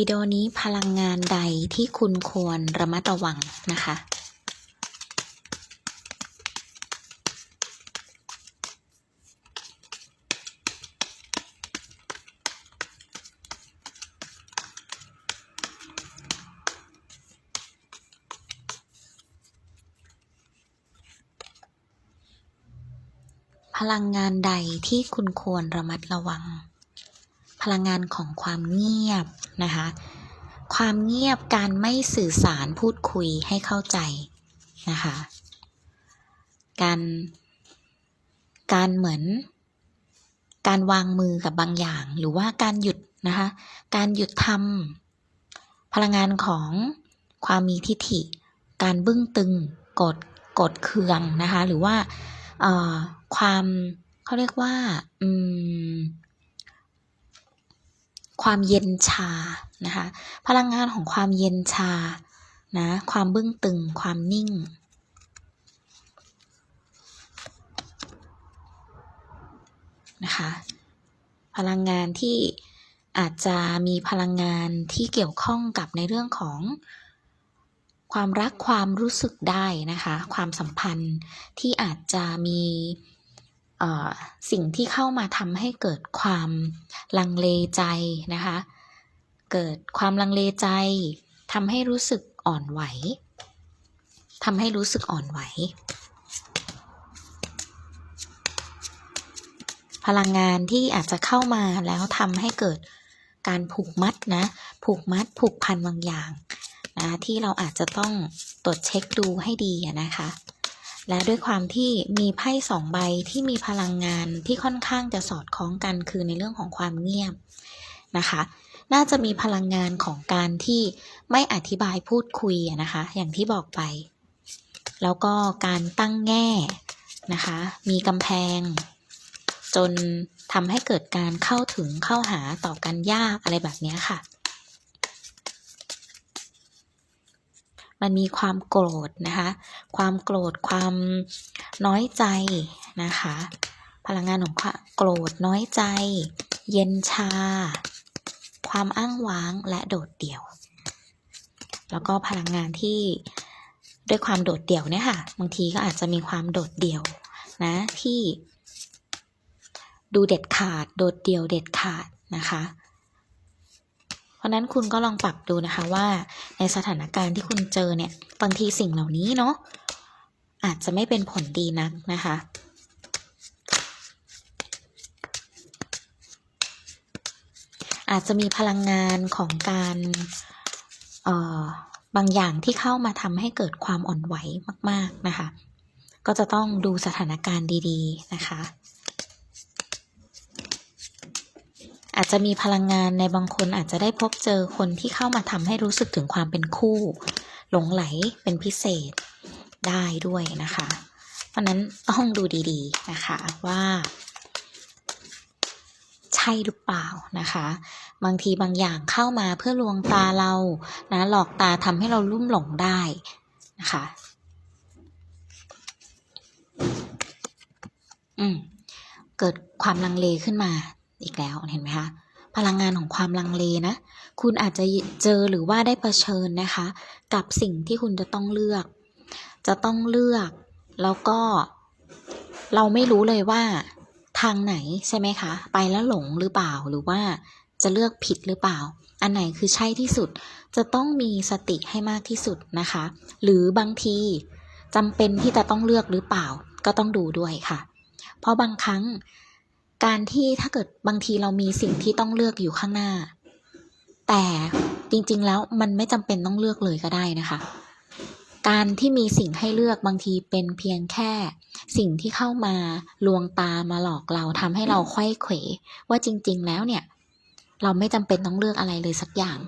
วิดีโอนี้พลังงานใดที่คุณควรระมัดระวังนะคะ พลังงานใดที่คุณควรระมัดระวัง พลังงานของความเงียบนะคะ ความเงียบการไม่สื่อสารพูดคุยให้เข้าใจนะคะ การการเหมือน การวางมือกับบางอย่าง หรือว่าการหยุดนะคะ การหยุดทำพลังงานของความมีทิฐิ การบึ้งตึงกดกดเคืองนะคะ หรือว่าเอ่อความเขาเรียกว่า อืม ความเย็นชานะคะ พลังงานของความเย็นชานะความบึ้งตึงความนิ่ง นะคะ พลังงานที่อาจจะมีพลังงานที่เกี่ยวข้องกับในเรื่องของความรักความรู้สึกได้นะคะ ความสัมพันธ์ที่อาจจะมีสิ่งที่เข้ามาทำให้เกิดความ ลังเลใจนะคะ เกิดความลังเลใจทำให้รู้สึกอ่อนไหวทำให้รู้สึกอ่อนไหว พลังงานที่อาจจะเข้ามาแล้วทำให้เกิดการผูกมัดนะ ผูกมัดผูกพันบางอย่างนะที่เราอาจจะต้องตรวจเช็คดูให้ดีนะคะ และด้วยความที่มีไพ่สองใบที่มีพลังงานที่ค่อนข้างจะสอดคล้องกันคือในเรื่องของความเงียบนะคะ น่าจะมีพลังงานของการที่ไม่อธิบายพูดคุยนะคะ อย่างที่บอกไป แล้วก็การตั้งแง่นะคะ มีกำแพง จนทำให้เกิดการเข้าถึงเข้าหาต่อกันยากอะไรแบบนี้ค่ะ มันมีความโกรธนะคะ ความโกรธความน้อยใจนะคะ พลังงานของความโกรธน้อยใจ เย็นชา ความอ้างว้างและโดดเดี่ยว แล้วก็พลังงานที่ด้วยความโดดเดี่ยวเนี่ยค่ะ บางทีก็อาจจะมีความโดดเดี่ยวนะที่ดูเด็ดขาด โดดเดี่ยวเด็ดขาดนะคะ ราะนั้นคุณก็ลองปรับดูนะคะว่า ในสถานการณ์ที่คุณเจอเนี่ยบางทีสิ่งเหล่านี้เนาะอาจจะไม่เป็นผลดีนักนะคะอาจจะมีพลังงานของการเอ่อบางอย่างที่เข้ามาทำให้เกิดความอ่อนไหวมาก ๆ นะคะ ก็จะต้องดูสถานการณ์ดี ๆ นะคะ อาจจะมีพลังงานในบางคนอาจจะได้พบเจอคนที่เข้ามาทำให้รู้สึกถึงความเป็นคู่หลงไหลเป็นพิเศษได้ด้วยนะคะ เพราะนั้นต้องดูดีๆนะคะว่า ใช่หรือเปล่านะคะ บางทีบางอย่างเข้ามาเพื่อลวงตาเรานะหลอกตาทำให้เราลุ่มหลงได้นะคะ อืมเกิดความลังเลขึ้นมา อีกแล้วเห็นไหมคะพลังงานของความลังเลนะ คุณอาจจะเจอหรือว่าได้เผชิญนะคะ กับสิ่งที่คุณจะต้องเลือก จะต้องเลือก แล้วก็เราไม่รู้เลยว่าทางไหนใช่ไหมคะ ไปแล้วหลงหรือเปล่าหรือว่าจะเลือกผิดหรือเปล่า อันไหนคือใช่ที่สุด จะต้องมีสติให้มากที่สุดนะคะ หรือบางทีจำเป็นที่จะต้องเลือกหรือเปล่า ก็ต้องดูด้วยค่ะ เพราะบางครั้ง การที่ถ้าเกิดบางทีเรามีสิ่งที่ต้องเลือกอยู่ข้างหน้า แต่จริงๆแล้วมันไม่จำเป็นต้องเลือกเลยก็ได้นะคะ การที่มีสิ่งให้เลือกบางทีเป็นเพียงแค่ สิ่งที่เข้ามาลวงตามาหลอกเราทำให้เราไขว้เขวว่าจริง ๆ แล้วเนี่ย เราไม่จำเป็นต้องเลือกอะไรเลยสักอย่าง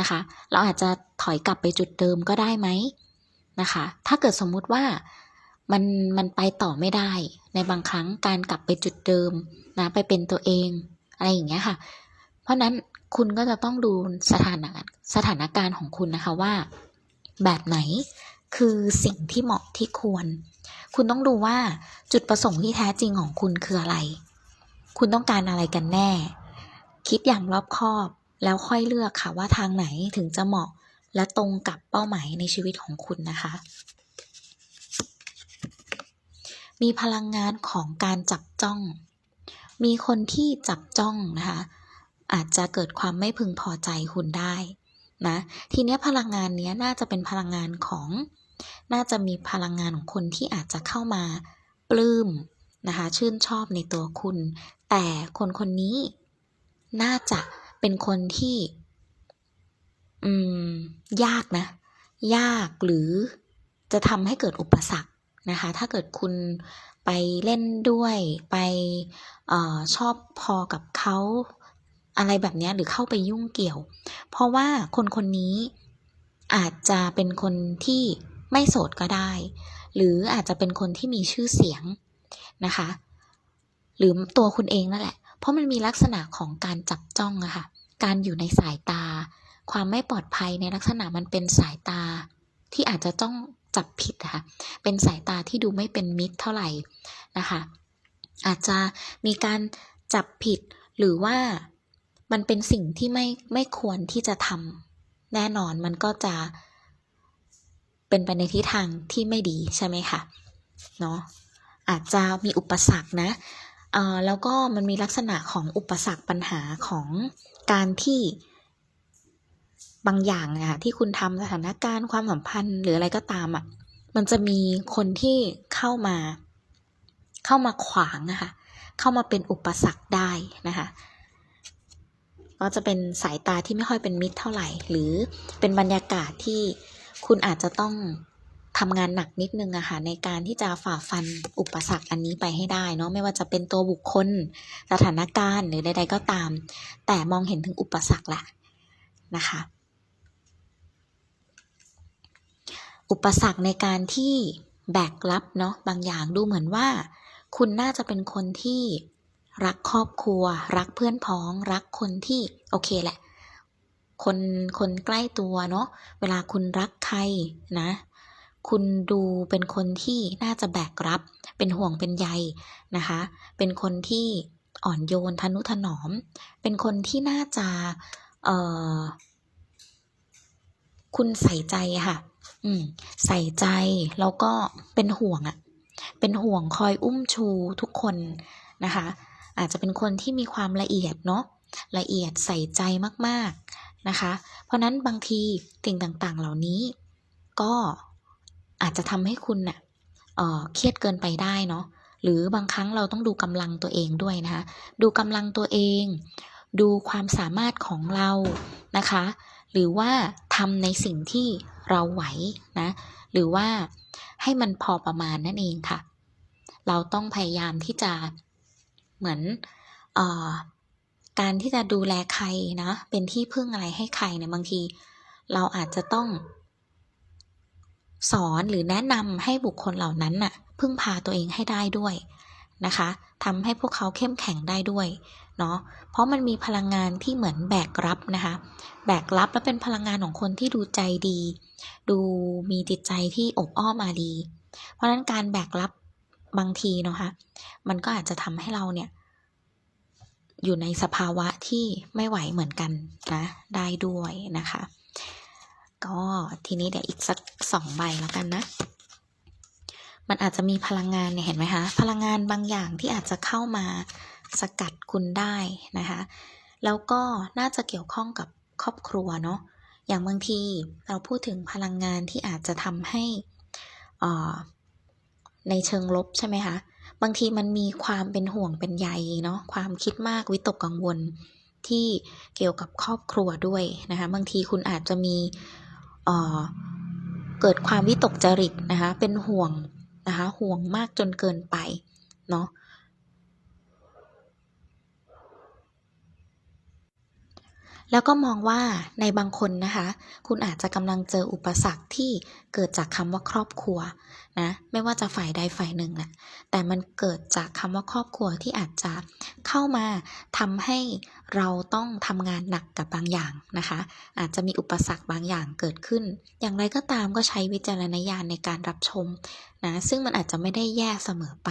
นะคะ เราอาจจะถอยกลับไปจุดเดิมก็ได้ไหมนะคะ ถ้าเกิดสมมุติว่ามันมันไปต่อไม่ได้ ในบางครั้งการกลับไปจุดเดิมนะไปเป็นตัวเองอะไรอย่างเงี้ยค่ะ เพราะนั้นคุณก็จะต้องดูสถานะสถานการณ์ของคุณนะคะว่า แบบไหนคือสิ่งที่เหมาะที่ควร คุณต้องดูว่าจุดประสงค์ที่แท้จริงของคุณคืออะไร คุณต้องการอะไรกันแน่ คิดอย่างรอบคอบ แล้วค่อยเลือกค่ะว่าทางไหนถึงจะเหมาะและตรงกับเป้าหมายในชีวิตของคุณนะคะ มีพลังงานของการจับจ้อง มีคนที่จับจ้องนะคะ อาจจะเกิดความไม่พึงพอใจคุณได้นะ ทีนี้พลังงานนี้น่าจะเป็นพลังงานของ น่าจะมีพลังงานของคนที่อาจจะเข้ามาปลื้มนะคะ ชื่นชอบในตัวคุณ แต่คนคนนี้น่าจะเป็นคนที่ อืม ยากนะ ยากหรือจะทำให้เกิดอุปสรรค นะคะ ถ้าเกิดคุณไปเล่นด้วยไปออชอบพอกับเขาอะไรแบบนี้หรือเข้าไปยุ่งเกี่ยว เพราะว่าคนคนนี้อาจจะเป็นคนที่ไม่โสดก็ได้ หรืออาจจะเป็นคนที่มีชื่อเสียงนะคะ หรือตัวคุณเองนั่นแหละ เพราะมันมีลักษณะของการจับจ้องอะค่ะ การอยู่ในสายตา ความไม่ปลอดภัยในลักษณะมันเป็นสายตาที่อาจจะต้อง จับผิดค่ะ เป็นสายตาที่ดูไม่เป็นมิตรเท่าไหร่นะคะ อาจจะมีการจับผิดหรือว่ามันเป็นสิ่งที่ไม่ไม่ควรที่จะทำแน่นอนมันก็จะเป็นไปในทิศทางที่ไม่ดีใช่ไหมคะเนาะอาจจะมีอุปสรรคนะเอ่อแล้วก็มันมีลักษณะของอุปสรรคปัญหาของการที่ บางอย่างอะค่ะที่คุณทำสถานการณ์ความสัมพันธ์หรืออะไรก็ตามอะมันจะมีคนที่เข้ามา เข้ามาขวางนะคะเข้ามาเป็นอุปสรรคได้นะคะก็จะเป็นสายตาที่ไม่ค่อยเป็นมิตรเท่าไหร่ หรือเป็นบรรยากาศที่คุณอาจจะต้องทำงานหนักนิดนึงอะค่ะในการที่จะฝ่าฟันอุปสรรคอันนี้ไปให้ได้เนาะไม่ว่าจะเป็นตัวบุคคลสถานการณ์หรือใด ๆ ก็ตาม แต่มองเห็นถึงอุปสรรคแหละนะคะ อุปสรรคในการที่แบกรับเนาะบางอย่างดูเหมือนว่า คุณน่าจะเป็นคนที่รักครอบครัว รักเพื่อนพ้อง รักคนที่โอเคแหละ คนคนใกล้ตัวเนาะเวลาคุณรักใครนะ คุณดูเป็นคนที่น่าจะแบกรับ เป็นห่วงเป็นใยนะคะ เป็นคนที่อ่อนโยนทนุถนอม เป็นคนที่น่าจะเออคุณใส่ใจค่ะ อืมใส่ใจแล้วก็เป็นห่วงอะเป็นห่วงคอยอุ้มชูทุกคนนะคะ อาจจะเป็นคนที่มีความละเอียดเนาะละเอียดใส่ใจมากๆนะคะ เพราะนั้นบางทีสิ่งต่างๆ เหล่านี้ก็อาจจะทำให้คุณน่ะเเครียดเกินไปได้เนาะหรือบางครั้งเราต้องดูกำลังตัวเองด้วยนะคะ ดูกำลังตัวเอง ดูความสามารถของเรานะคะ หรือว่าทำในสิ่งที่เราไหวนะ หรือว่าให้มันพอประมาณนั่นเองค่ะ เราต้องพยายามที่จะเหมือนออการที่จะดูแลใครนะ เป็นที่พึ่งอะไรให้ใครเนี่ยบางที เราอาจจะต้อง สอนหรือแนะนำให้บุคคลเหล่านั้นน่ะ พึ่งพาตัวเองให้ได้ด้วย นะคะทำให้พวกเขาเข้มแข็งได้ด้วยเนาะเพราะมันมีพลังงานที่เหมือนแบกรับนะคะ แบกรับและเป็นพลังงานของคนที่ดูใจดี ดูมีจิตใจที่อบอ้อมอารีเพราะฉะนั้นการแบกรับบางทีเนาะคะ มันก็อาจจะทำให้เราเนี่ย อยู่ในสภาวะที่ไม่ไหวเหมือนกันนะได้ด้วยนะคะ ก็ทีนี้เดี๋ยวอีกสักสองใบแล้วกันนะ มันอาจจะมีพลังงานเนี่ยเห็นไหมคะพลังงานบางอย่างที่อาจจะเข้ามาสกัดคุณได้นะคะแล้วก็น่าจะเกี่ยวข้องกับครอบครัวเนาะอย่างบางทีเราพูดถึงพลังงานที่อาจจะทำให้อ่าในเชิงลบใช่ไหมคะบางทีมันมีความเป็นห่วงเป็นใยเนาะความคิดมากวิตกกังวลที่เกี่ยวกับครอบครัวด้วยนะคะบางทีคุณอาจจะมีเเกิดความวิตกจริตนะคะเป็นห่วง นะคะห่วงมากจนเกินไปเนาะ แล้วก็มองว่าในบางคนนะคะ คุณอาจจะกำลังเจออุปสรรคที่เกิดจากคำว่าครอบครัวนะไม่ว่าจะฝ่ายใดฝ่ายหนึ่งแหละแต่มันเกิดจากคำว่าครอบครัวที่อาจจะเข้ามาทำให้เราต้องทำงานหนักกับบางอย่างนะคะ อาจจะมีอุปสรรคบางอย่างเกิดขึ้น อย่างไรก็ตามก็ใช้วิจารณญาณในการรับชมนะซึ่งมันอาจจะไม่ได้แย่เสมอไป